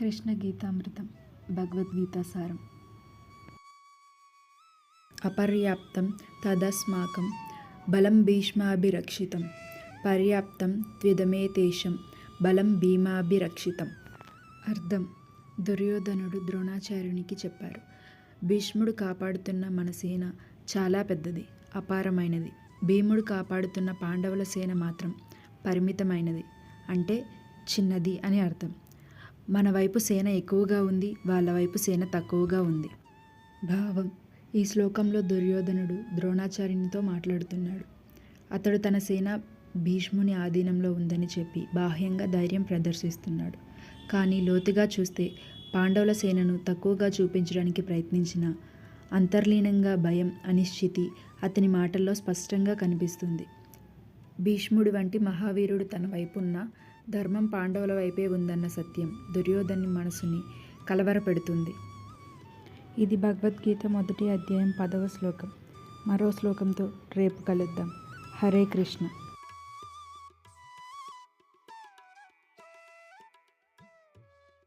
కృష్ణ గీతామృతం భగవద్గీతా సారం. అపర్యాప్తం తదస్మాకం బలం భీష్మాభిరక్షితం. పర్యాప్తం త్విదమేతేషం బలం భీమాభిరక్షితం. అర్థం. దుర్యోధనుడు ద్రోణాచార్యునికి చెప్పారు. భీష్ముడు కాపాడుతున్న మన సేన చాలా పెద్దది అపారమైనది. భీముడు కాపాడుతున్న పాండవుల సేన మాత్రం పరిమితమైనది. అంటే చిన్నది అని అర్థం. మన వైపు సేన ఎక్కువగా ఉంది వాళ్ళ వైపు సేన తక్కువగా ఉంది. భావం. ఈ శ్లోకంలో దుర్యోధనుడు ద్రోణాచార్యునితో మాట్లాడుతున్నాడు. అతడు తన సేన భీష్ముని ఆధీనంలో ఉందని చెప్పి బాహ్యంగా ధైర్యం ప్రదర్శిస్తున్నాడు. కానీ లోతుగా చూస్తే పాండవుల సేనను తక్కువగా చూపించడానికి ప్రయత్నించిన అంతర్లీనంగా భయం అనిశ్చితి అతని మాటల్లో స్పష్టంగా కనిపిస్తుంది. భీష్ముడి వంటి మహావీరుడు తన వైపున్న ధర్మం పాండవుల వైపే ఉందన్న సత్యం దుర్యోధని మనసుని కలవరపెడుతుంది. ఇది భగవద్గీత మొదటి అధ్యాయం పదవ శ్లోకం. మరో శ్లోకంతో రేపు కలుద్దాం. హరే కృష్ణ.